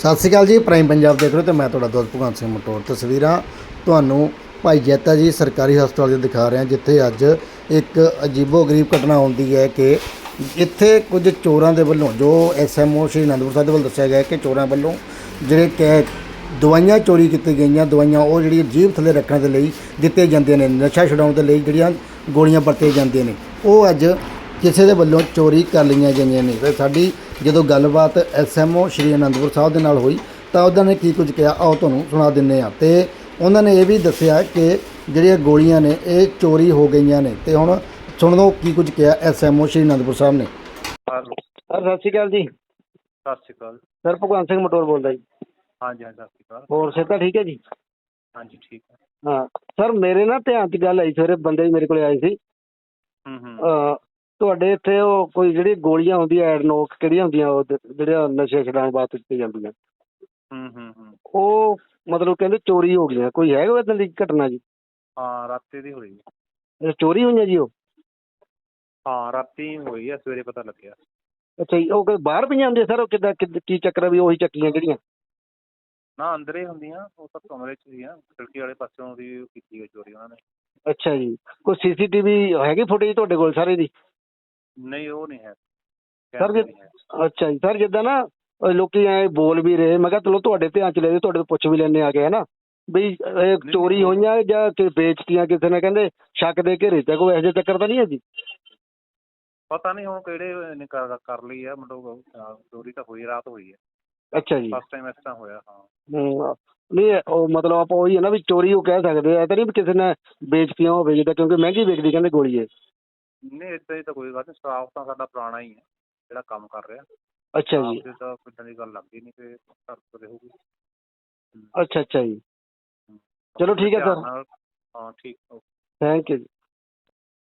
ਸਤਿ ਸ਼੍ਰੀ ਅਕਾਲ ਜੀ, ਪ੍ਰਾਈਮ ਪੰਜਾਬ ਦੇਖ ਰਹੇ ਹੋ ਤੇ ਮੈਂ ਤੁਹਾਡਾ ਦੋਸਤ ਭਗਵੰਤ ਸਿੰਘ ਮਟੋਰ ਤਸਵੀਰਾਂ। ਤੁਹਾਨੂੰ ਭਾਈ ਜੈਤਾ ਜੀ ਸਰਕਾਰੀ ਹਸਪਤਾਲ ਦੇ ਦਿਖਾ ਰਿਹਾ ਜਿੱਥੇ ਅੱਜ ਇੱਕ ਅਜੀਬੋ-ਗਰੀਬ ਘਟਨਾ ਹੁੰਦੀ ਹੈ ਕਿ ਇੱਥੇ ਕੁਝ ਚੋਰਾਂ ਦੇ ਵੱਲੋਂ, ਜੋ ਐਸਐਮਓ ਸ਼੍ਰੀ ਅਨੰਦਪੁਰ ਸਾਹਿਬ ਦੇ ਵੱਲੋਂ ਦੱਸਿਆ ਗਿਆ ਕਿ ਚੋਰਾਂ ਵੱਲੋਂ ਜਿਹੜੇ ਕਿ ਦਵਾਈਆਂ ਚੋਰੀ ਕੀਤੀਆਂ ਗਈਆਂ, ਦਵਾਈਆਂ ਉਹ ਜਿਹੜੀ ਜੀਭ ਥੱਲੇ ਰੱਖਣ ਦੇ ਲਈ ਦਿੱਤੇ ਜਾਂਦੇ ਨੇ, ਨਸ਼ਾ ਛਡਾਉਣ ਦੇ ਲਈ ਜਿਹੜੀਆਂ ਗੋਲੀਆਂ ਵਰਤੀਆਂ ਜਾਂਦੀਆਂ ਨੇ, ਉਹ ਅੱਜ ਕਿਸੇ ਦੇ ਵੱਲੋਂ ਚੋਰੀ ਕਰ ਲਈਆਂ ਗਈਆਂ ਨੇ। ਤੇ ਸਾਡੀ ਜਦੋਂ ਗੱਲਬਾਤ ਐਸਐਮਓ ਸ਼੍ਰੀ ਅਨੰਦਪੁਰ ਸਾਹਿਬ ਦੇ ਨਾਲ ਹੋਈ ਤਾਂ ਉਹਨਾਂ ਨੇ ਕੀ ਕੁਝ ਕਿਹਾ? ਆਓ ਤੁਹਾਨੂੰ ਸੁਣਾ ਦਿੰਨੇ ਆ ਤੇ ਉਹਨਾਂ ਨੇ ਇਹ ਵੀ ਦੱਸਿਆ ਕਿ ਜਿਹੜੀਆਂ ਗੋਲੀਆਂ ਨੇ ਇਹ ਚੋਰੀ ਹੋ ਗਈਆਂ ਨੇ। ਤੇ ਹੁਣ ਸੁਣ ਲਓ ਕੀ ਕੁਝ ਕਿਹਾ ਐਸਐਮਓ ਸ਼੍ਰੀ ਅਨੰਦਪੁਰ ਸਾਹਿਬ ਨੇ। ਹੈਲੋ ਸਰ ਸਤਿ ਸ਼੍ਰੀ ਅਕਾਲ ਜੀ। ਸਤਿ ਸ਼੍ਰੀ ਅਕਾਲ। ਸਰ ਭਗਵੰਤ ਸਿੰਘ ਮਟੋਰ ਬੋਲਦਾ ਜੀ। ਹਾਂਜੀ ਹਾਂਜੀ ਸਤਿ ਸ਼੍ਰੀ ਅਕਾਲ। ਹੋਰ ਸਿਹਤਾਂ ਠੀਕ ਹੈ ਜੀ? ਹਾਂਜੀ ਠੀਕ ਹੈ। ਹਾਂ। ਸਰ ਮੇਰੇ ਨਾ ਧਿਆਨ 'ਚ ਗੱਲ ਆਈ ਸਵੇਰੇ ਬੰਦੇ ਮੇਰੇ ਕੋਲੇ ਆਏ ਸੀ। ਹੂੰ ਹੂੰ। ਤੁਹਾਡੇ ਇੱਥੇ ਉਹ ਕੋਈ ਜਿਹੜੀ ਗੋਲੀਆਂ ਹੁੰਦੀਆਂ ਐਡਨੋਕ ਕਿਹੜੀਆਂ ਹੁੰਦੀਆਂ ਉਹ ਜ- ਜਿਹੜੀਆਂ ਨਸ਼ੇ ਛਡਾਉਣ ਵਾਸਤੇ ਦਿੱਤੀਆਂ ਜਾਂਦੀਆਂ? ਹੂੰ ਹੂੰ ਹੂੰ। ਉਹ ਮਤਲਬ ਕਹਿੰਦੇ ਚੋਰੀ ਹੋ ਗਈਆਂ। ਕੋਈ ਹੈਗਾ ਇਦਾਂ ਦੀ ਘਟਨਾ ਜੀ? ਹਾਂ ਰਾਤੀ ਦੀ ਹੋਈ। ਇਹ ਚੋਰੀ ਹੋਈਆਂ ਜੀ ਉਹ? ਹਾਂ ਰਾਤੀ ਹੋਈ ਆ ਸਵੇਰੇ ਪਤਾ ਲੱਗਿਆ। ਅੱਛਾ ਜੀ ਉਹ ਕੋਈ ਬਾਹਰ ਪਈਆਂ ਹੁੰਦੀਆਂ ਸਰ? ਉਹ ਕਿੱਦਾਂ ਕਿੱਦ- ਕੀ ਚੱਕਰ ਆ ਵੀ ਉਹੀ ਚੱਕੀਆਂ ਜਿਹੜੀਆਂ? ਨਾ ਅੰਦਰੇ ਹੁੰਦੀਆਂ ਉਹ ਤਾਂ ਕਮਰੇ 'ਚ ਹੀ ਆ ਖਿੜਕੀ ਵਾਲੇ ਪਾਸਿਓਂ ਦੀ ਕੀਤੀ ਹੋਈ ਚੋਰੀ ਉਹਨਾਂ ਨੇ। ਅੱਛਾ ਜੀ ਕੋਈ ਸੀਸੀਟੀਵੀ ਹੈਗੀ ਫੁਟੇਜ ਤੁਹਾਡੇ ਕੋਲ ਸਾਰੇ ਦੀ? ਨਹੀਂ ਉਹ ਨਹੀਂ ਹੈ। ਸਰ ਜੀ ਅੱਛਾ ਜੀ ਜਿੱਦਾਂ ਨਾ ਅਹ ਲੋਕੀ ਐ ਬੋਲ ਵੀ ਰਹੇ ਮੈਂ ਕਿਹਾ ਚਲੋ ਤੁਹਾਡੇ ਧਿਆਨ ਚ ਲੈ ਜਾਓ ਤੁਹਾਡੇ ਤੋਂ ਪੁੱਛ ਵੀ ਲੈਣੇ ਆ ਗਏ ਹਨਾ? ਵੀ ਇਹ ਚੋਰੀ ਹੋਈਆਂ ਜਾਂ ਕਿ ਵੇਚਤੀਆਂ ਕਿਸੇ ਨੇ ਕਹਿੰਦੇ ਸ਼ੱਕ ਦੇ ਘੇਰੇ ਤੇ ਕੋਈ ਇਹੋ ਜਿਹਾ ਚੱਕਰ ਤਾਂ ਨਹੀਂ ਹੈ ਜੀ? ਪਤਾ ਨਹੀਂ ਹੁਣ ਕਿਹੜੇ ਨੇ ਕਰ ਕਰ ਲਈ ਆ ਮਤਲਬ ਅਹ, ਚੋਰੀ ਤਾਂ ਹੋਈ ਰਾਤ ਹੋਈ ਹੈ। ਅੱਛਾ ਜੀ। ਫਸਟ ਟਾਈਮ ਇਸ ਤਰ੍ਹਾਂ ਹੋਇਆ ਹਾਂ। ਹਮ, ਨਹੀਂ ਉਹ ਮਤਲਬ ਆਪਾਂ ਉਹੀ ਹੈ ਨਾ ਵੀ ਚੋਰੀ ਉਹ ਕਹਿ ਸਕਦੇ ਆ ਇਹ ਤਾਂ ਨਹੀਂ ਵੀ ਕਿਸੇ ਨੇ ਵੇਚਤੀਆਂ ਹੋਵੇ ਜਿੱਦਾਂ ਕਿਉਂਕਿ ਮਹਿੰਗੀ ਵਿਕਦੀ ਕਹਿੰਦੇ ਗੋਲੀ ਇਹ ਨਹੀਂ ਏਦਾਂ ਦੀ ਤਾਂ ਕੋਈ ਗੱਲ ਨਹੀਂ ਸਟਾਫ ਤਾਂ ਸਾਡਾ ਪੁਰਾਣਾ ਹੀ ਹੈ ਜਿਹੜਾ ਕੰਮ ਕਰ ਰਿਹਾ। ਅੱਛਾ ਜੀ। ਆਪਦੇ ਤਾਂ ਕੋਈ ਦੀ ਗੱਲ ਲੱਗਦੀ ਨਹੀਂ ਕਿ ਕਰ ਹੋਊਗੀ ਅੱਛਾ ਅੱਛਾ ਜੀ। ਚਲੋ ਠੀਕ ਹੈ ਸਰ। ਹਾਂ ਠੀਕ ਥੈਂਕ ਯੂ ਜੀ